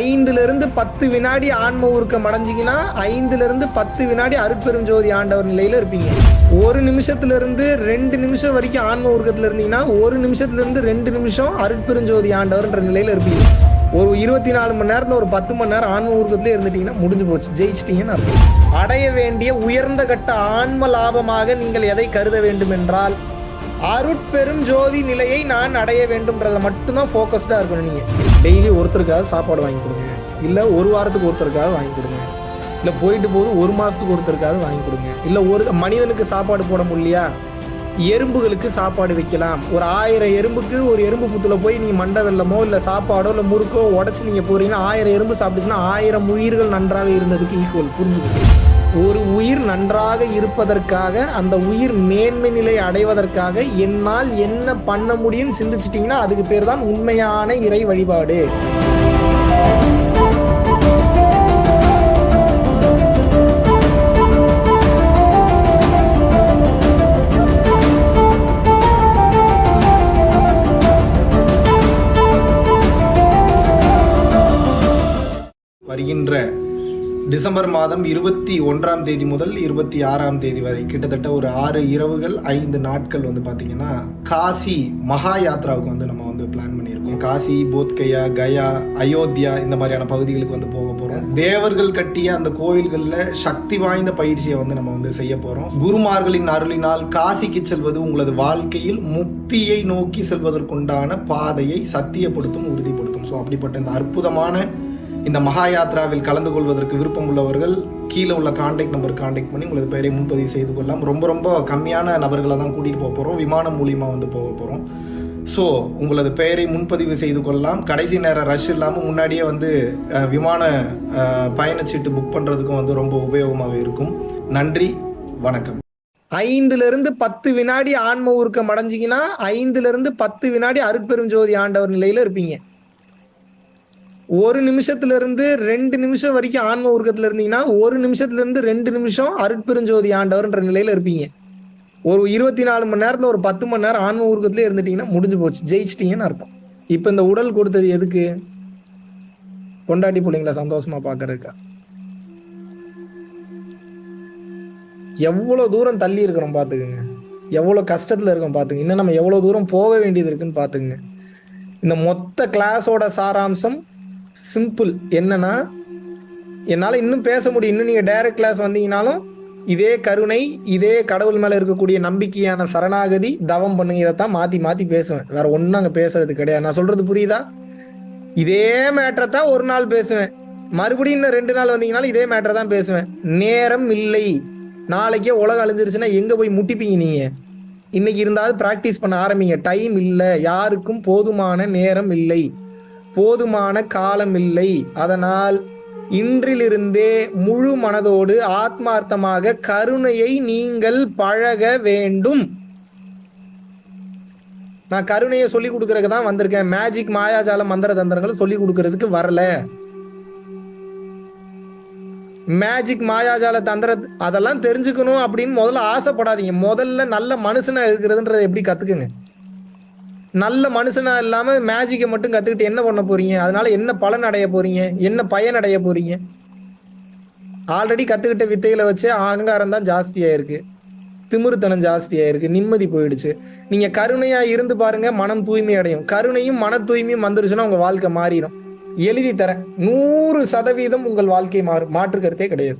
ஐந்துல இருந்து பத்து வினாடி ஆன்ம ஊருக்கம் அடைஞ்சிங்கன்னா ஐந்துல இருந்து பத்து வினாடி அருட்பெருஞ்சோதி ஆண்டவர் நிலையில இருப்பீங்க. ஒரு நிமிஷத்துல இருந்து ரெண்டு நிமிஷம் வரைக்கும் ஆன்ம ஊர்க்கத்துல இருந்தீங்கன்னா ஒரு நிமிஷத்துல இருந்து ரெண்டு நிமிஷம் அருட்பெருஞ்சோதி ஆண்டவர்ன்ற நிலையில இருப்பீங்க. ஒரு இருபத்தி நாலு மணி நேரத்துல ஒரு பத்து மணி நேரம் ஆன்ம ஊர்க்கத்துல இருந்துட்டீங்கன்னா முடிஞ்சு போச்சு. ஜெயிச்சிட்டீங்கன்னு அர்த்தம். அடைய வேண்டிய உயர்ந்த கட்ட ஆன்ம லாபமாக நீங்கள் எதை கருத வேண்டும் என்றால் அருட்பெரும் ஜோதி நிலையை நான் அடைய வேண்டும்ன்றதுல மட்டும்தான் ஃபோக்கஸ்டாக இருக்கணும் நீங்கள் டெய்லி ஒருத்தருக்காவது சாப்பாடு வாங்கி கொடுங்க. இல்லை ஒரு வாரத்துக்கு ஒருத்தருக்காக வாங்கி கொடுங்க. இல்லை போயிட்டு போது ஒரு மாதத்துக்கு ஒருத்தருக்காவது வாங்கி கொடுங்க. இல்லை ஒரு மனிதனுக்கு சாப்பாடு போட முடியலையா? எறும்புகளுக்கு சாப்பாடு வைக்கலாம். ஒரு ஆயிரம் எறும்புக்கு ஒரு எறும்பு புத்துல போய் நீங்கள் மண்டை வெள்ளமோ இல்லை சாப்பாடோ இல்லை முறுக்கோ உடச்சி நீங்கள் போகிறீங்கன்னா ஆயிரம் எறும்பு சாப்பிட்டுச்சுன்னா ஆயிரம் உயிர்கள் நன்றாக இருந்ததுக்கு ஈக்குவல் புரிஞ்சுக்கணும் ஒரு உயிர் நன்றாக இருப்பதற்காக அந்த உயிர் மேன்மை நிலை அடைவதற்காக என்னால் என்ன பண்ண முடியும் சிந்திச்சிட்டிங்கன்னா அதுக்கு பேர் தான் உண்மையான இறை வழிபாடு. டிசம்பர் மாதம் இருபத்தி ஒன்றாம் தேதி முதல் இருபத்தி ஆறாம் தேதி வரை கிட்டத்தட்ட ஒரு ஆறு இரவுகள் ஐந்து நாட்கள் வந்து பார்த்தீங்கன்னா காசி மகா யாத்ராவுக்கு வந்து நம்ம வந்து பிளான் பண்ணியிருக்கோம். காசி போத்கயா கயா அயோத்தியா இந்த மாதிரியான பகுதிகளுக்கு வந்து போக போகிறோம் தேவர்கள் கட்டிய அந்த கோயில்களில் சக்தி வாய்ந்த பயிற்சியை வந்து நம்ம வந்து செய்ய போகிறோம் குருமார்களின் அருளினால் காசிக்கு செல்வது உங்களது வாழ்க்கையில் முக்தியை நோக்கி செல்வதற்குண்டான பாதையை சத்தியப்படுத்தும் உறுதிப்படுத்தும். ஸோ அப்படிப்பட்ட இந்த அற்புதமான இந்த மகா யாத்ராவில் கலந்து கொள்வதற்கு விருப்பம் உள்ளவர்கள் கீழே உள்ள காண்டாக்ட் நம்பர் காண்டாக்ட் பண்ணி உங்களது பெயரை முன்பதிவு செய்து கொள்ளலாம். ரொம்ப ரொம்ப கம்மியான நபர்களை தான் கூட்டிகிட்டு போக போகிறோம் விமானம் மூலியமாக வந்து போக போகிறோம் ஸோ உங்களது பெயரை முன்பதிவு செய்து கொள்ளலாம். கடைசி நேரம் ரஷ் இல்லாமல் முன்னாடியே வந்து விமான பயணச்சீட்டு புக் பண்ணுறதுக்கும் வந்து ரொம்ப உபயோகமாக இருக்கும். நன்றி வணக்கம். ஐந்துல இருந்து பத்து வினாடி ஆன்ம ஊருக்கம் அடைஞ்சிங்கன்னா ஐந்துல இருந்து பத்து வினாடி அருட்பெரும் ஜோதி ஆண்டவர் நிலையில இருப்பீங்க. ஒரு நிமிஷத்துல இருந்து ரெண்டு நிமிஷம் வரைக்கும் ஆன்ம ஊர்க்கத்துல இருந்தீங்கன்னா ஒரு நிமிஷத்துல இருந்து ரெண்டு நிமிஷம் அருட்பெருஞ்சோதி ஆண்டவர்ன்ற நிலையில இருப்பீங்க. ஒரு இருபத்தி நாலு மணி நேரத்துல ஒரு பத்து மணி நேரம் ஆன்ம ஊர்க்கத்துல இருந்துட்டீங்கன்னா முடிஞ்சு போச்சு. ஜெயிச்சிட்டீங்கன்னு அர்த்தம். இப்ப இந்த உடல் கொடுத்தது எதுக்கு? கொண்டாட்டி பிள்ளைங்களை சந்தோஷமா பாக்குறதுக்கா? எவ்வளவு தூரம் தள்ளி இருக்கிறோம் பாத்துக்கோங்க. எவ்வளவு கஷ்டத்துல இருக்கோம் பாத்துங்க இன்னும் நம்ம எவ்வளவு தூரம் போக வேண்டியது இருக்குன்னு பாத்துங்க இந்த மொத்த கிளாஸோட சாராம்சம் சிம்பிள். என்னன்னா என்னால் இன்னும் பேச முடியும். இன்னும் நீங்கள் டைரக்ட் கிளாஸ் வந்தீங்கனாலும் இதே கருணை இதே கடவுள் மேலே இருக்கக்கூடிய நம்பிக்கையான சரணாகதி தவம் பண்ணுங்க. இதைத்தான் மாற்றி மாற்றி பேசுவேன். வேற ஒன்றும் அங்கே பேசுறது கிடையாது. நான் சொல்றது புரியுதா? இதே மேட்டரை தான் ஒரு நாள் பேசுவேன். மறுபடியும் இன்னும் ரெண்டு நாள் வந்தீங்கனாலும் இதே மேட்டரை தான் பேசுவேன். நேரம் இல்லை. நாளைக்கே உலகம் அழிஞ்சிருச்சுன்னா எங்கே போய் முட்டிப்பீங்க நீங்கள் இன்னைக்கு இருந்தாலும் ப்ராக்டிஸ் பண்ண ஆரம்பிங்க. டைம் இல்லை. யாருக்கும் போதுமான நேரம் இல்லை. போதுமான காலம் இல்லை அதனால் இன்றிலிருந்தே முழு மனதோடு ஆத்மார்த்தமாக கருணையை நீங்கள் பழக வேண்டும். நான் கருணையை சொல்லி கொடுக்கறதுக்கு தான் வந்திருக்கேன். மேஜிக் மாயாஜால மந்திர தந்திரங்களை சொல்லி கொடுக்கறதுக்கு வரல. மேஜிக் மாயாஜால தந்திர அதெல்லாம் தெரிஞ்சுக்கணும் அப்படின்னு முதல்ல ஆசைப்படாதீங்க. முதல்ல நல்ல மனுஷனா இருக்கிறதுன்றதை எப்படி கத்துக்குங்க? நல்ல மனுஷனா இல்லாம மேஜிக்கை மட்டும் கத்துக்கிட்டு என்ன பண்ண போறீங்க? அதனால என்ன பலன் அடைய போறீங்க? என்ன பயன் அடைய போறீங்க? ஆல்ரெடி கத்துக்கிட்ட வித்தைகளை வச்சு அகங்காரம் தான் ஜாஸ்தியா இருக்கு திமிருத்தனம் ஜாஸ்தியா இருக்கு நிம்மதி போயிடுச்சு. நீங்க கருணையா இருந்து பாருங்க மனம் தூய்மை அடையும். கருணையும் மன தூய்மையும் வந்துருச்சுன்னா உங்க வாழ்க்கை மாறிடும் எழுதி தரேன். நூறு சதவீதம் உங்கள் வாழ்க்கை மாறும். மாற்று கருத்தே கிடையாது.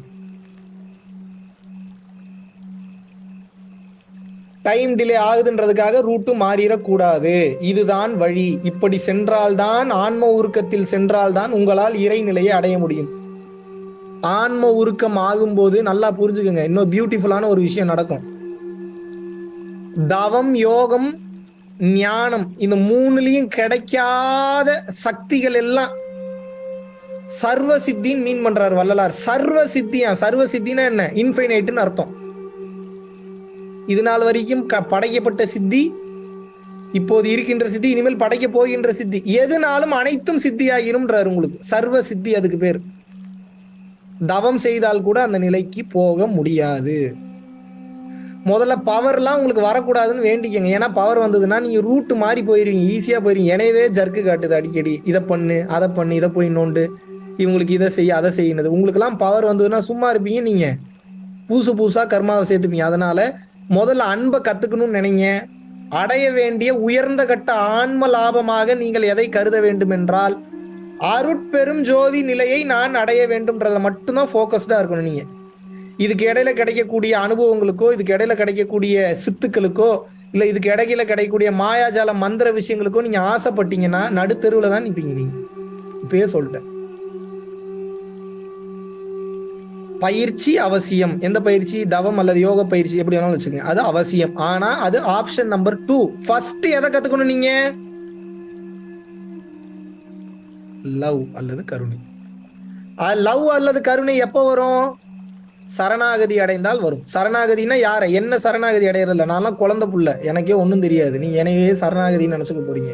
டைம் டிலே ஆகுதுன்றதுக்காக ரூட்டு மாறிடக்கூடாது. இதுதான் வழி. இப்படி சென்றால்தான் ஆன்ம உருக்கத்தில் சென்றால்தான் உங்களால் இறைநிலையை அடைய முடியும். ஆன்ம உருக்கம் ஆகும்போது நல்லா புரிஞ்சுக்கோங்க. இன்னும் பியூட்டிஃபுல்லான ஒரு விஷயம் நடக்கும். தவம் யோகம் ஞானம் இந்த மூணுலயும் கிடைக்காத சக்திகள் எல்லாம் சர்வ சித்தின்னு மீன் பண்றாரு வள்ளலார். சர்வ சித்தியா? சர்வ சித்தினா என்ன? இன்ஃபைனைட்னு அர்த்தம். இது நாள் வரைக்கும் க- படைக்கப்பட்ட சித்தி இப்போது இருக்கின்ற சித்தி இனிமேல் படைக்க போகின்ற சித்தி எதுனாலும் அனைத்தும் சித்தியாகிரும்ன்றார் உங்களுக்கு. சர்வ சித்தி அதுக்கு பேர். தவம் செய்தால் கூட அந்த நிலைக்கு போக முடியாது. முதல்ல பவர்லாம் உங்களுக்கு வரக்கூடாதுன்னு வேண்டிக்கங்க. ஏன்னா பவர் வந்ததுன்னா நீங்கள் ரூட்டு மாறி போயிருவீங்க ஈஸியாக போயிருவீங்க. எனவே ஜர்க்கு காட்டுது அடிக்கடி. இதை பண்ணு அதை பண்ணு இதை போய் நோண்டு. இவங்களுக்கு இதை செய்ய அதை செய்யினது. உங்களுக்குலாம் பவர் வந்ததுன்னா சும்மா இருப்பீங்க நீங்கள் புதுசு புதுசாக கர்மாவை சேர்த்துப்பீங்க. அதனால முதல்ல அன்பை கத்துக்கணும்னு நினைங்க. அடைய வேண்டிய உயர்ந்த கட்ட ஆன்ம லாபமாக நீங்கள் எதை கருத வேண்டும் என்றால் அருட்பெரும் ஜோதி நிலையை நான் அடைய வேண்டும்ன்றதுல மட்டும்தான் ஃபோக்கஸ்டாக இருக்கணும் நீங்கள் இதுக்கு இடையில கிடைக்கக்கூடிய அனுபவங்களுக்கோ இதுக்கு இடையில கிடைக்கக்கூடிய சித்துக்களுக்கோ இல்லை இதுக்கு இடையில கிடைக்கக்கூடிய மாயாஜால மந்திர விஷயங்களுக்கோ நீங்கள் ஆசைப்பட்டீங்கன்னா நடுத்தருவில் தான் நிற்பீங்க நீங்கள் இப்பயே சொல்லிட்டேன். பயிற்சி அவசியம். எந்த பயிற்சி? தவம் அல்லது யோக பயிற்சி எப்படி வேணாலும் வச்சுக்கோங்க. அது அவசியம். ஆனா அது ஆப்ஷன் நம்பர் டூ ஃபர்ஸ்ட் எதை கத்துக்கணும் நீங்க? லவ் அல்லது கருணை. லவ் அல்லது கருணை எப்போ வரும்? சரணாகதி அடைந்தால் வரும். சரணாகதினா யார? என்ன சரணாகதி அடையறதில்ல. நான்லாம் குழந்தை புள்ள. எனக்கே ஒன்றும் தெரியாது. நீ எனவே சரணாகதின்னு நினச்சிக்க போறீங்க.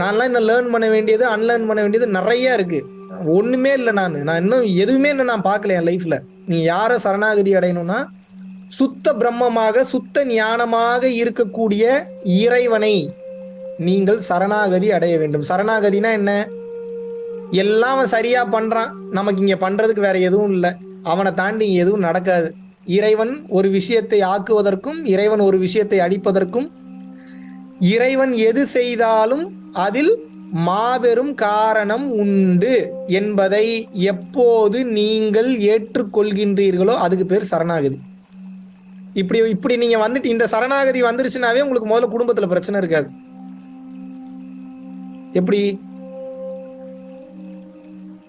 நான்லாம் இன்னும் லேர்ன் பண்ண வேண்டியது அன்லேர்ன் பண்ண வேண்டியது நிறைய இருக்குது ஒண்ணுமே இல்லை நான். நான் இன்னும் எதுவுமே இன்னும் நான் பார்க்கல என் லைஃப்ல நீ யாரை சரணாகதி அடையணும்னா சுத்த பிரம்மமாக சுத்த ஞானமாக இருக்கக்கூடிய இறைவனை நீங்கள் சரணாகதி அடைய வேண்டும். சரணாகதினா என்ன? எல்லாம் அவன் சரியா பண்றான். நமக்கு இங்க பண்றதுக்கு வேற எதுவும் இல்லை. அவனை தாண்டி எதுவும் நடக்காது. இறைவன் ஒரு விஷயத்தை ஆக்குவதற்கும் இறைவன் ஒரு விஷயத்தை அடிப்பதற்கும் இறைவன் எது செய்தாலும் அதில் மாபெரும் காரணம் உண்டு என்பதை எப்போது நீங்கள் ஏற்றுக்கொள்கின்றீர்களோ அதுக்கு பேர் சரணாகதி. இப்படி இப்படி நீங்க வந்துட்டு இந்த சரணாகதி வந்துருச்சுனாவே உங்களுக்கு முதல்ல குடும்பத்துல பிரச்சனை இருக்காது. எப்படி?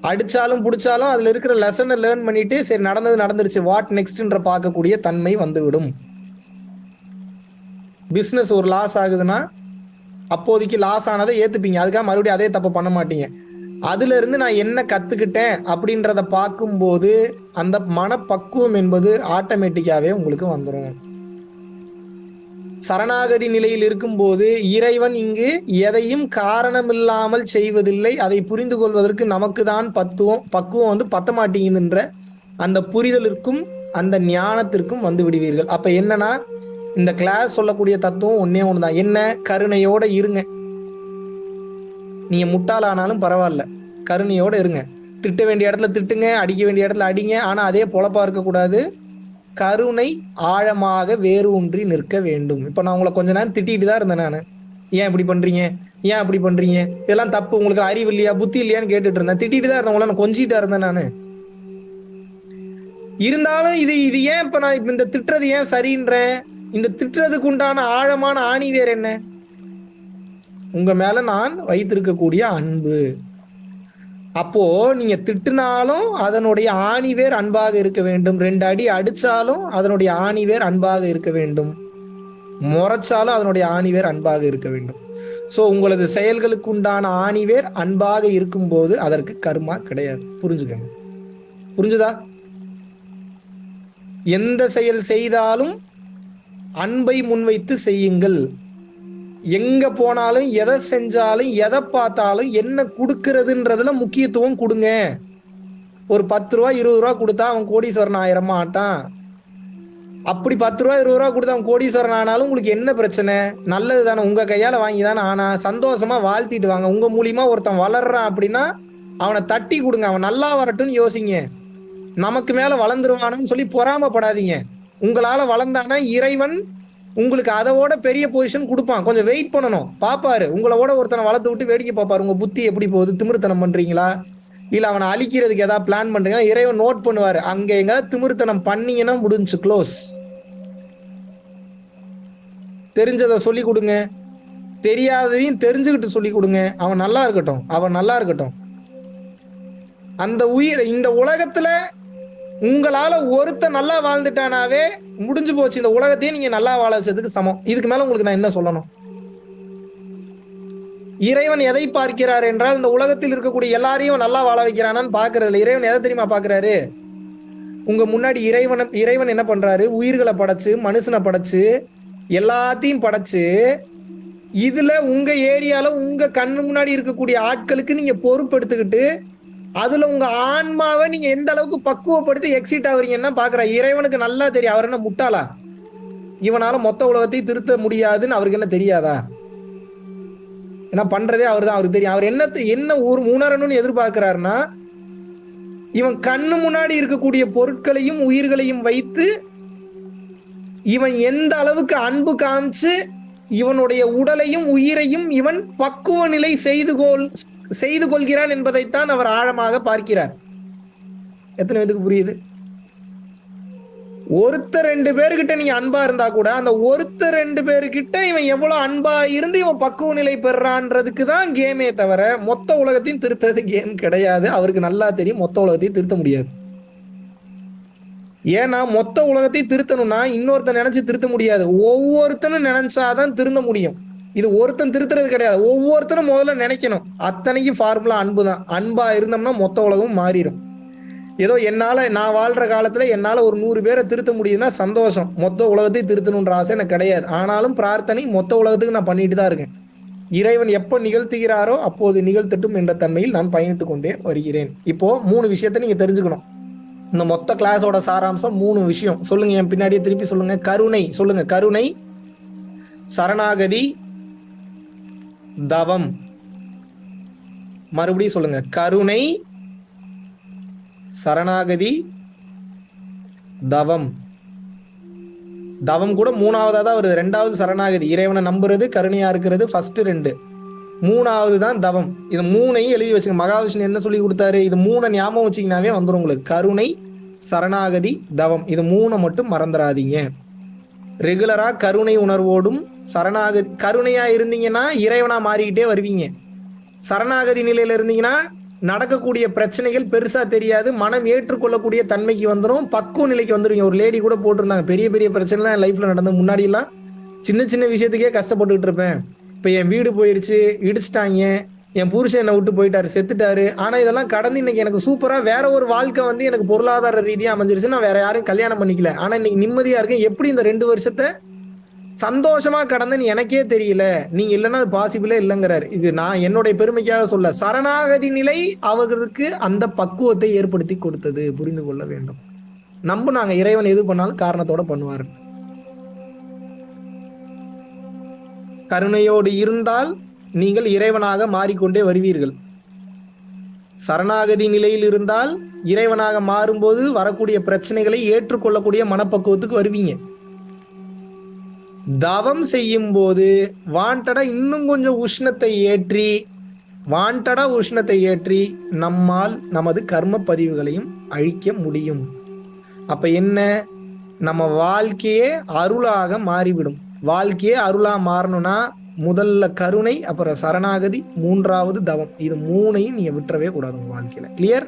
அடிச்சாலும் பிடிச்சாலும் அதுல இருக்கிற லெசனை லேர்ன் பண்ணிட்டு சரி நடந்தது நடந்துருச்சு வாட் நெக்ஸ்ட்ன்ற பார்க்கக்கூடிய தன்மை வந்துவிடும். பிஸ்னஸ் ஒரு லாஸ் ஆகுதுன்னா அப்போதைக்கு லாஸ் ஆனதை ஏத்துப்பீங்க. அதுக்காக மறுபடியும் அதே தப்பு பண்ண மாட்டீங்க. அதுல இருந்து நான் என்ன கத்துக்கிட்டேன் அப்படின்றத பார்க்கும்போது அந்த மனப்பக்குவம் என்பது ஆட்டோமேட்டிக்காவே உங்களுக்கு வந்துடும் சரணாகதி நிலையில் இருக்கும்போது இறைவன் இங்கு எதையும் காரணமில்லாமல் செய்வதில்லை. அதை புரிந்து கொள்வதற்கு நமக்கு தான் பத்துவம் பக்குவம் வந்து பத்த மாட்டேங்குதுன்ற அந்த புரிதலிற்கும் அந்த ஞானத்திற்கும் வந்து விடுவீர்கள். அப்ப என்னன்னா இந்த கிளாஸ் சொல்லக்கூடிய தத்துவம் ஒன்னே ஒண்ணுதான். என்ன? கருணையோட இருங்க. நீங்க முட்டாளானாலும் பரவாயில்ல. கருணையோட இருங்க. திட்ட வேண்டிய இடத்துல திட்டுங்க அடிக்க வேண்டிய இடத்துல அடிங்க. ஆனா அதே பொழப்பா இருக்கக்கூடாது. கருணை ஆழமாக வேறு ஒன்றி நிற்க வேண்டும். இப்ப நான் உங்களை கொஞ்ச நேரம் திட்டிட்டு தான் இருந்தேன் நான். ஏன் இப்படி பண்றீங்க? ஏன் அப்படி பண்றீங்க? இதெல்லாம் தப்பு. உங்களுக்கு அறிவு இல்லையா? புத்தி இல்லையான்னு கேட்டுட்டு இருந்தேன். திட்டிட்டு தான் இருந்தேன். உங்களை நான் கொஞ்சிட்டா இருந்தேன் நான். இருந்தாலும் இது இது ஏன் இப்ப நான் இப்ப இந்த திட்டுறது ஏன் சரின்றேன்? இந்த திட்டுறதுக்கு உண்டான ஆழமான ஆணி வேர் என்ன? உங்க மேல நான் வைத்திருக்கக்கூடிய அன்பு. அப்போ நீங்க திட்டுனாலும் அதனுடைய ஆணிவேர் அன்பாக இருக்க வேண்டும். ரெண்டு அடி அடிச்சாலும் அதனுடைய ஆணிவேர் அன்பாக இருக்க வேண்டும். முறைச்சாலும் அதனுடைய ஆணிவேர் அன்பாக இருக்க வேண்டும். சோ உங்களது செயல்களுக்கு உண்டான ஆணிவேர் அன்பாக இருக்கும்போது அதற்கு கர்மா கிடையாது. புரிஞ்சுக்கங்க. புரிஞ்சுதா? எந்த செயல் செய்தாலும் அன்பை முன்வைத்து செய்யுங்கள். எங்க போனாலும் எதை செஞ்சாலும் எதை பார்த்தாலும் என்ன கொடுக்கறதுன்றதுல முக்கியத்துவம் கொடுங்க. ஒரு பத்து ரூபா இருபது ரூபா கொடுத்தா அவன் கோடீஸ்வரன் ஆயிரமா ஆட்டான். அப்படி பத்து ரூபா இருபது ரூபா கொடுத்தா அவன் கோடீஸ்வரன் ஆனாலும் உங்களுக்கு என்ன பிரச்சனை? நல்லது தானே உங்க கையால வாங்கி தானே ஆனா சந்தோஷமா வாழ்த்திட்டு வாங்க. உங்க மூலியமா ஒருத்தன் வளர்றான் அப்படின்னா அவனை தட்டி கொடுங்க. அவன் நல்லா வரட்டும்னு யோசிங்க. நமக்கு மேல வளர்ந்துருவானுன்னு சொல்லி பொறாமப்படாதீங்க. உங்களால வளர்ந்தானா இறைவன் உங்களுக்கு அதோட பெரிய பொசிஷன் கொடுப்பான். கொஞ்சம் வெயிட் பண்ணணும். பாப்பாரு உங்களோட ஒருத்தனை வளர்த்து விட்டு வேடிக்கை பார்ப்பாரு. உங்க புத்தி எப்படி போகுது? திமிருத்தனம் பண்றீங்களா? இல்ல அவனை அழிக்கிறதுக்கு ஏதாவது பிளான் பண்றீங்களா? இறைவன் நோட் பண்ணுவாரு. அங்க எங்கேயாவது திமிருத்தனம் பண்ணீங்கன்னா முடிஞ்சு க்ளோஸ் தெரிஞ்சதை சொல்லி கொடுங்க. தெரியாததையும் தெரிஞ்சுக்கிட்டு சொல்லி கொடுங்க. அவன் நல்லா இருக்கட்டும். அவன் நல்லா இருக்கட்டும். அந்த உயிர் இந்த உலகத்துல உங்களால ஒருத்த நல்லா வாழ்ந்துட்டானாவே முடிஞ்சு போச்சு. இந்த உலகத்தையே நீங்க நல்லா வாழ வச்சதுக்கு சமம். இதுக்கு மேல உங்களுக்கு நான் என்ன சொல்லணும்? இறைவன் எதை பார்க்கிறார் என்றால் இந்த உலகத்தில் இருக்கக்கூடிய எல்லாரையும் நல்லா வாழ வைக்கிறானான்னு பாக்குறதுல இறைவன் எதை தெரியுமா பாக்குறாரு உங்க முன்னாடி இறைவன் இறைவன் என்ன பண்றாரு? உயிர்களை படைச்சு மனுஷனை படைச்சு எல்லாத்தையும் படைச்சு இதுல உங்க ஏரியால உங்க கண்ணு முன்னாடி இருக்கக்கூடிய ஆட்களுக்கு நீங்க பொறுப்பெடுத்துக்கிட்டு அதுல உங்க ஆன்மாவை நீங்க எந்த அளவுக்கு பக்குவப்படுத்தி எக்ஸிட் ஆகுறீங்கன்னா பாக்குற இறைவனுக்கு நல்லா தெரியும். அவர் என்ன முட்டாளா? இவனால மொத்த உலகத்தையும் திருத்த முடியாதுன்னு அவருக்கு என்ன தெரியாதா? ஏன்னா பண்றதே அவர் தான் அவருக்கு தெரியும். அவர் என்ன என்ன ஒரு உணரணும்னு எதிர்பார்க்கிறாருன்னா இவன் கண்ணு முன்னாடி இருக்கக்கூடிய பொருட்களையும் உயிர்களையும் வைத்து இவன் எந்த அளவுக்கு அன்பு காமிச்சு இவனுடைய உடலையும் உயிரையும் இவன் பக்குவ நிலை செய்து கொள் செய்து கொள்கிறான் என்பதைத்தான் அவர் ஆழமாக பார்க்கிறார். எத்தனை பேருக்கு புரியுது? ஒருத்தர் ரெண்டு பேர்கிட்ட நீங்க அன்பா இருந்தா கூட அந்த ஒருத்தர் ரெண்டு பேர்கிட்ட இவன் எவ்வளவு அன்பா இருந்து இவன் பக்குவ நிலை பெறான்றதுக்கு தான் கேமே தவிர மொத்த உலகத்தையும் திருத்தது கேம் கிடையாது. அவருக்கு நல்லா தெரியும் மொத்த உலகத்தையும் திருத்த முடியாது. ஏன்னா மொத்த உலகத்தையும் திருத்தணும்னா இன்னொருத்தன் நினைச்சு திருத்த முடியாது. ஒவ்வொருத்தனும் நினைச்சாதான் திருந்த முடியும். இது ஒருத்தன் திருத்துறது கிடையாது. ஒவ்வொருத்தரும் முதல்ல நினைக்கணும். அத்தனைக்கும் ஃபார்முலா அன்பு தான் அன்பா இருந்தோம்னா மொத்த உலகமும் மாறிடும் ஏதோ என்னால் நான் வாழ்கிற காலத்தில் என்னால் ஒரு நூறு பேரை திருத்த முடியுதுன்னா சந்தோஷம். மொத்த உலகத்தையும் திருத்தணுன்ற ஆசை எனக்கு கிடையாது. ஆனாலும் பிரார்த்தனை மொத்த உலகத்துக்கு நான் பண்ணிட்டு தான் இருக்கேன். இறைவன் எப்போ நிகழ்த்துகிறாரோ அப்போது நிகழ்த்தட்டும் என்ற தன்மையில் நான் பயணித்து கொண்டே வருகிறேன். இப்போ மூணு விஷயத்த நீங்கள் தெரிஞ்சுக்கணும். இந்த மொத்த கிளாஸோட சாராம்சம் மூணு விஷயம். சொல்லுங்க என் பின்னாடியே திருப்பி சொல்லுங்க. கருணை. சொல்லுங்க கருணை சரணாகதி தவம். மறுபடியும் சொல்லுங்க. கருணை சரணாகதி தவம். தவம் கூட மூணாவதா தான் வருது. ரெண்டாவது சரணாகதி. இறைவனை நம்புறது கருணையா இருக்கிறது ஃபர்ஸ்ட் ரெண்டு. மூணாவது தான் தவம். இது மூணையும் எழுதி வச்சுங்க. மகாவிஷ்ணு என்ன சொல்லி கொடுத்தாரு? இது மூணை ஞாபகம் வச்சிங்கனாவே வந்துடும் உங்களுக்கு. கருணை சரணாகதி தவம். இது மூணை மட்டும் மறந்துடாதீங்க ரெகுலரா கருணை உணர்வோடும் சரணாகதி கருணையா இருந்தீங்கன்னா இறைவனா மாறிக்கிட்டே வருவீங்க. சரணாகதி நிலையில இருந்தீங்கன்னா நடக்கக்கூடிய பிரச்சனைகள் பெருசா தெரியாது. மனம் ஏற்றுக்கொள்ளக்கூடிய தன்மைக்கு வந்துடும் பக்குவ நிலைக்கு வந்துருவீங்க. ஒரு லேடி கூட போட்டிருந்தாங்க. பெரிய பெரிய பிரச்சனைலாம் என் லைஃப்ல நடந்த முன்னாடி எல்லாம் சின்ன சின்ன விஷயத்துக்கே கஷ்டப்பட்டுக்கிட்டு இருப்பேன். இப்ப என் வீடு போயிருச்சு இடிச்சிட்டாங்க. என் புருஷன் என்னை விட்டு போயிட்டாரு செத்துட்டாரு. ஆனா இதெல்லாம் கடந்து இன்னைக்கு எனக்கு சூப்பரா வேற ஒரு வாழ்க்கை வந்து எனக்கு பொருளாதார ரீதியா அமைஞ்சிருச்சு நான் வேற யாரும் கல்யாணம் பண்ணிக்கல. ஆனா இன்னைக்கு நிம்மதியா இருக்கேன். எப்படி இந்த ரெண்டு வருஷத்தை சந்தோஷமா கடந்தன்னு எனக்கே தெரியல. நீங்க இல்லைன்னா அது பாசிபிளே இல்லைங்கிறாரு. இது நான் என்னுடைய பெருமைக்காக சொல்ல சரணாகதி நிலை அவர்களுக்கு அந்த பக்குவத்தை ஏற்படுத்தி கொடுத்தது. புரிந்து கொள்ள வேண்டும். நம்புனாங்க இறைவன் எது பண்ணாலும் காரணத்தோட பண்ணுவாரு கருணையோடு இருந்தால் நீங்கள் இறைவனாக மாறிக்கொண்டே வருவீர்கள். சரணாகதி நிலையில் இருந்தால் இறைவனாக மாறும்போது வரக்கூடிய பிரச்சனைகளை ஏற்றுக்கொள்ளக்கூடிய மனப்பக்குவத்துக்கு வருவீங்க. தவம் செய்யும் போது வாண்டடா இன்னும் கொஞ்சம் உஷ்ணத்தை ஏற்றி வாண்டடா உஷ்ணத்தை ஏற்றி நம்மால் நமது கர்ம பதிவுகளையும் அழிக்க முடியும். அப்ப என்ன? நம்ம வாழ்க்கையே அருளாக மாறிவிடும். வாழ்க்கையே அருளா மாறணும்னா முதல்ல கருணை அப்புறம் சரணாகதி மூன்றாவது தவம். இது மூணையும் நீங்க விட்டுறவே கூடாது உங்க வாழ்க்கையில. கிளியர்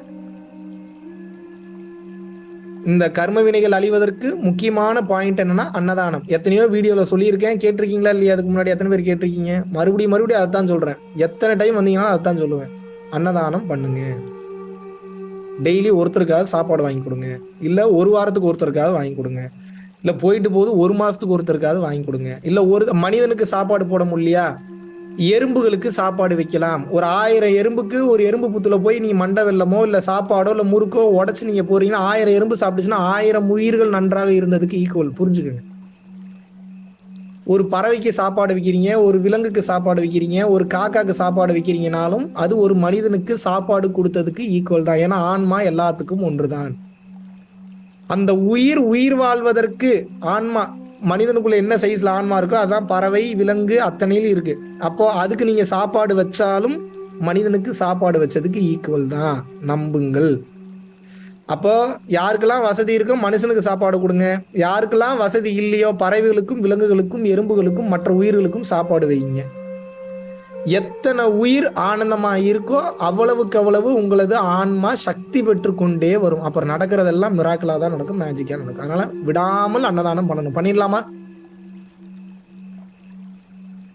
இந்த கர்ம வினைகள் அழிவதற்கு முக்கியமான பாயிண்ட் என்னன்னா அன்னதானம். எத்தனையோ வீடியோல சொல்லியிருக்கேன். கேட்டிருக்கீங்களா இல்லையா? அதுக்கு முன்னாடி எத்தனை பேர் கேட்டிருக்கீங்க? மறுபடியும் மறுபடியும் அதான் சொல்றேன். எத்தனை டைம் வந்தீங்கன்னா அதான் சொல்லுவேன். அன்னதானம் பண்ணுங்க. டெய்லி ஒருத்தருக்காக சாப்பாடு வாங்கி கொடுங்க. இல்ல ஒரு வாரத்துக்கு ஒருத்தருக்காக வாங்கி கொடுங்க. இல்லை போயிட்டு போது ஒரு மாதத்துக்கு ஒருத்தருக்காவது வாங்கி கொடுங்க. இல்லை ஒரு மனிதனுக்கு சாப்பாடு போட முடியலையா? எறும்புகளுக்கு சாப்பாடு வைக்கலாம். ஒரு ஆயிரம் எறும்புக்கு ஒரு எறும்பு புத்துல போய் நீங்க மண்டை வெள்ளமோ இல்ல சாப்பாடோ இல்ல முறுக்கோ உடச்சு நீங்க போறீங்கன்னா ஆயிரம் எறும்பு சாப்பிட்டுச்சுன்னா ஆயிரம் உயிர்கள் நன்றாக இருந்ததுக்கு ஈக்குவல் புரிஞ்சுக்கங்க. ஒரு பறவைக்கு சாப்பாடு வைக்கிறீங்க ஒரு விலங்குக்கு சாப்பாடு வைக்கிறீங்க ஒரு காக்காக்கு சாப்பாடு வைக்கிறீங்கனாலும் அது ஒரு மனிதனுக்கு சாப்பாடு கொடுத்ததுக்கு ஈக்குவல் தான். ஏன்னா ஆன்மா எல்லாத்துக்கும் ஒன்றுதான். அந்த உயிர் உயிர் வாழ்வதற்கு ஆன்மா மனிதனுக்குள்ள என்ன சைஸ்ல ஆன்மா இருக்கோ அதான் பறவை விலங்கு அத்தனையிலும் இருக்கு. அப்போ அதுக்கு நீங்க சாப்பாடு வச்சாலும் மனிதனுக்கு சாப்பாடு வச்சதுக்கு ஈக்குவல் தான். நம்புங்கள். அப்போ யாருக்கெல்லாம் வசதி இருக்கோ மனுஷனுக்கு சாப்பாடு கொடுங்க. யாருக்கெல்லாம் வசதி இல்லையோ பறவைகளுக்கும் விலங்குகளுக்கும் எறும்புகளுக்கும் மற்ற உயிர்களுக்கும் சாப்பாடு வைங்க. எத்தனை உயிர் ஆனந்தமா இருக்கோ அவ்வளவுக்கு அவ்வளவு உங்களது ஆன்மா சக்தி பெற்று கொண்டே வரும். அப்புறம் நடக்கிறதெல்லாம் மிராக்கலா தான் நடக்கும் மேஜிக்கா நடக்கும். அதனால விடாமல் அன்னதானம் பண்ணணும். பண்ணிடலாமா?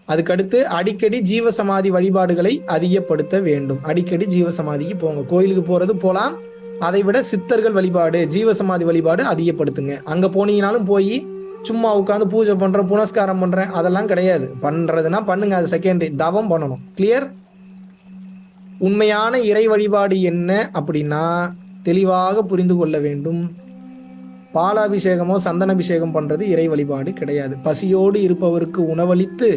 அதுக்கடுத்து அடிக்கடி ஜீவசமாதி வழிபாடுகளை அதிகப்படுத்த வேண்டும். அடிக்கடி ஜீவசமாதிக்கு போங்க. கோயிலுக்கு போறது போலாம். அதை விட சித்தர்கள் வழிபாடு ஜீவசமாதி வழிபாடு அதிகப்படுத்துங்க. அங்க போனீங்கனாலும் போய் சும்மா உட்காந்து பூஜை பண்றேன் புனஸ்காரம் பண்றேன் அதெல்லாம் கிடையாது. பண்றதுன்னா பண்ணுங்க அது செகண்டரி தவம் பண்ணணும். கிளியர் உண்மையான இறை வழிபாடு என்ன அப்படின்னா தெளிவாக புரிந்து கொள்ள வேண்டும். பாலாபிஷேகமோ சந்தனாபிஷேகம் பண்றது இறை வழிபாடு கிடையாது. பசியோடு இருப்பவருக்கு உணவளித்து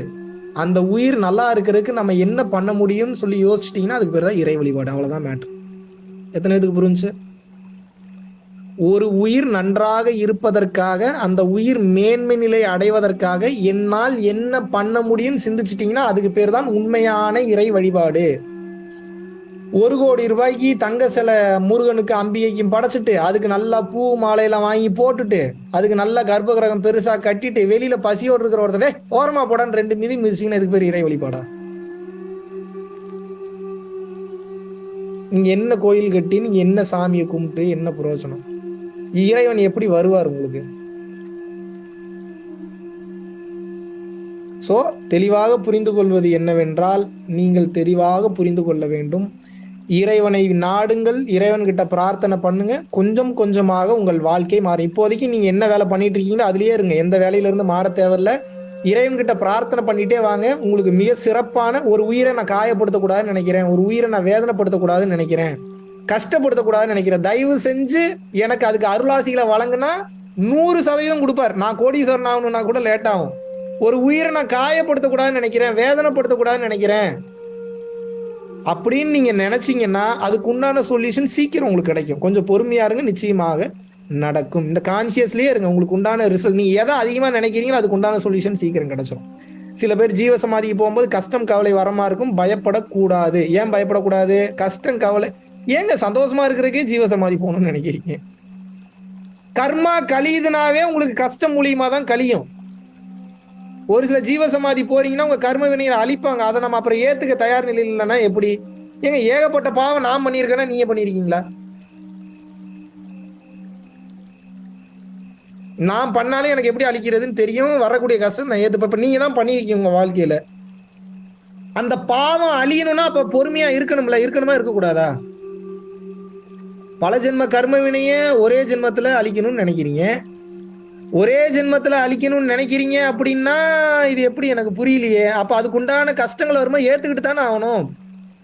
அந்த உயிர் நல்லா இருக்கிறதுக்கு நம்ம என்ன பண்ண முடியும்னு சொல்லி யோசிச்சிட்டிங்கன்னா அதுக்கு பேர் தான் இறை வழிபாடு. அவ்வளோதான் மேட்ரு எத்தனை இதுக்கு புரிஞ்சு? ஒரு உயிர் நன்றாக இருப்பதற்காக அந்த உயிர் மேன்மை நிலை அடைவதற்காக என்னால் என்ன பண்ண முடியும்னு சிந்திச்சிட்டிங்கன்னா அதுக்கு பேர் தான் உண்மையான இறை வழிபாடு. ஒரு கோடி ரூபாய்க்கு தங்க சிலை முருகனுக்கு அம்பிகைக்கும் படைச்சிட்டு அதுக்கு நல்லா பூ மாலையெல்லாம் வாங்கி போட்டுட்டு அதுக்கு நல்ல கர்ப்ப கிரகம் பெருசா கட்டிட்டு வெளியில பசியோடு இருக்கிற ஒருத்தனே ஓரமா போடான்னு ரெண்டு மிதி மிதிச்சிங்கன்னா இதுக்கு பேர் இறை வழிபாடா? நீங்க என்ன கோயில் கட்டி நீங்க என்ன சாமியை கும்பிட்டு என்ன பிரயோஜனம் இறைவன் எப்படி வருவார் உங்களுக்கு? சோ தெளிவாக புரிந்து கொள்வது என்னவென்றால் நீங்கள் தெளிவாக புரிந்து கொள்ள வேண்டும். இறைவனை நாடுங்கள் இறைவன் கிட்ட பிரார்த்தனை பண்ணுங்க. கொஞ்சம் கொஞ்சமாக உங்கள் வாழ்க்கை மாறும். இப்போதைக்கு நீங்க என்ன வேலை பண்ணிட்டு இருக்கீங்களோ அதுலயே இருங்க. எந்த வேலையில இருந்து மாற தேவையில்ல. இறைவன் கிட்ட பிரார்த்தனை பண்ணிட்டே வாங்க. உங்களுக்கு மிக சிறப்பான ஒரு உயிரை நான் காயப்படுத்தக்கூடாதுன்னு நினைக்கிறேன். ஒரு உயிரை நான் வேதனைப்படுத்தக்கூடாதுன்னு நினைக்கிறேன். கஷ்டப்படுத்தக்கூடாதுன்னு நினைக்கிறேன் தயவு செஞ்சு எனக்கு அதுக்கு அருளாசிகளை வழங்கினா நூறு சதவீதம் கொடுப்பார். நான் கோடீஸ்வரன் ஆகணும்னா கூட லேட் ஆகும். ஒரு உயிரை நான் காயப்படுத்தக்கூடாதுன்னு நினைக்கிறேன் வேதனைப்படுத்தக்கூடாதுன்னு நினைக்கிறேன். அப்படின்னு நீங்க நினைச்சீங்கன்னா அதுக்கு உண்டான சொல்யூஷன் சீக்கிரம் உங்களுக்கு கிடைக்கும். கொஞ்சம் பொறுமையா இருங்க நிச்சயமாக நடக்கும். இந்த கான்சியஸ்லயே இருங்க. உங்களுக்கு உண்டான ரிசல்ட் நீங்க எதை அதிகமா நினைக்கிறீங்களோ அதுக்கு உண்டான சொல்யூஷன் சீக்கிரம் கிடைச்சிடும் சில பேர் ஜீவசமாதிக்கு போகும்போது கஷ்டம் கவலை வரமா இருக்கும். பயப்படக்கூடாது. ஏன் பயப்படக்கூடாது? கஷ்டம் கவலை. ஏங்க சந்தோஷமா இருக்கிறக்கே ஜீவ சமாதி போகணும்னு நினைக்கிறீங்க? கர்மா கழியுதுனாவே உங்களுக்கு கஷ்டம் மூலியமா தான் கழியும் ஒரு சில ஜீவ சமாதி போறீங்கன்னா உங்க கர்ம வினையில அழிப்பாங்க. அதை நம்ம அப்புறம் ஏத்துக்க தயார் நிலையில் இல்லைன்னா எப்படி? ஏங்க ஏகப்பட்ட பாவம் நான் பண்ணியிருக்கேன்னா நீங்க பண்ணிருக்கீங்களா நான் பண்ணாலே எனக்கு எப்படி அழிக்கிறதுன்னு தெரியும். வரக்கூடிய கஷ்டம் நான் ஏத்துப்ப இப்ப நீங்க தான் பண்ணியிருக்கீங்க உங்க வாழ்க்கையில. அந்த பாவம் அழியணும்னா அப்ப பொறுமையா இருக்கணும்ல? இருக்கணுமா? இருக்கக்கூடாதா? பல ஜென்ம கர்ம வினைய ஒரே ஜென்மத்துல அழிக்கணும்னு நினைக்கிறீங்க? ஒரே ஜென்மத்துல அழிக்கணும்னு நினைக்கிறீங்க அப்படின்னா இது எப்படி எனக்கு புரியலையே? அப்ப அதுக்குண்டான கஷ்டங்களை கஷ்டங்கள் வருமா? ஏத்துக்கிட்டு தானே ஆகணும்.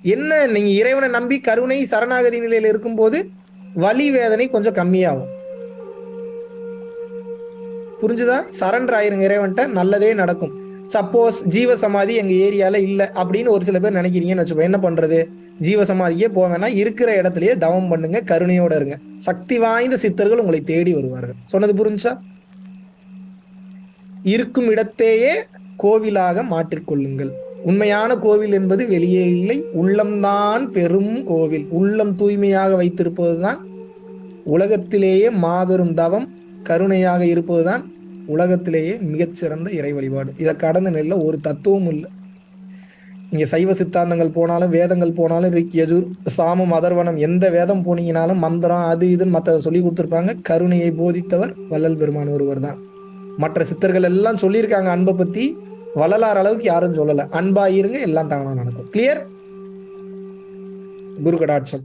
என்ன நீங்க இறைவனை நம்பி கருணை சரணாகதி நிலையில இருக்கும்போது வலி வேதனை கொஞ்சம் கம்மியாகும். புரிஞ்சுதா? சரண்டர் ஆயிருங்க இறைவன்ட்ட நல்லதே நடக்கும். சப்போஸ் ஜீவ சமாதி எங்க ஏரியால இல்ல அப்படின்னு ஒரு சில பேர் நினைக்கிறீங்கன்னு வச்சுப்போம் என்ன பண்றது? ஜீவ சமாதிக்கே போவேன்னா இருக்கிற இடத்துலயே தவம் பண்ணுங்க கருணையோட இருங்க. சக்தி வாய்ந்த சித்தர்கள் உங்களை தேடி வருவார்கள். சொன்னது புரிஞ்சா இருக்கும் இடத்தையே கோவிலாக மாற்றிக்கொள்ளுங்கள். உண்மையான கோவில் என்பது வெளியே இல்லை. உள்ளம்தான் பெரும் கோவில். உள்ளம் தூய்மையாக வைத்திருப்பதுதான் உலகத்திலேயே மாபெரும் தவம். கருணையாக இருப்பதுதான் உலகத்திலேயே மிகச்சிறந்த இறை வழிபாடு. இதை கடந்த நிலையில் ஒரு தத்துவமும் இல்லை. இங்கே சைவ சித்தாந்தங்கள் போனாலும் வேதங்கள் போனாலும் ரிக் யஜுர் சாமம் அதர்வனம் எந்த வேதம் போனீங்கனாலும் மந்திரம் அது இதுன்னு மற்றதை சொல்லி கொடுத்துருப்பாங்க. கருணையை போதித்தவர் வள்ளல் பெருமான் ஒருவர் தான். மற்ற சித்தர்கள் எல்லாம் சொல்லியிருக்காங்க அன்பை பத்தி. வள்ளலார் அளவுக்கு யாரும் சொல்லலை. அன்பா இருங்க எல்லாம் தானா நடக்கும். கிளியர் குரு கடாட்சம்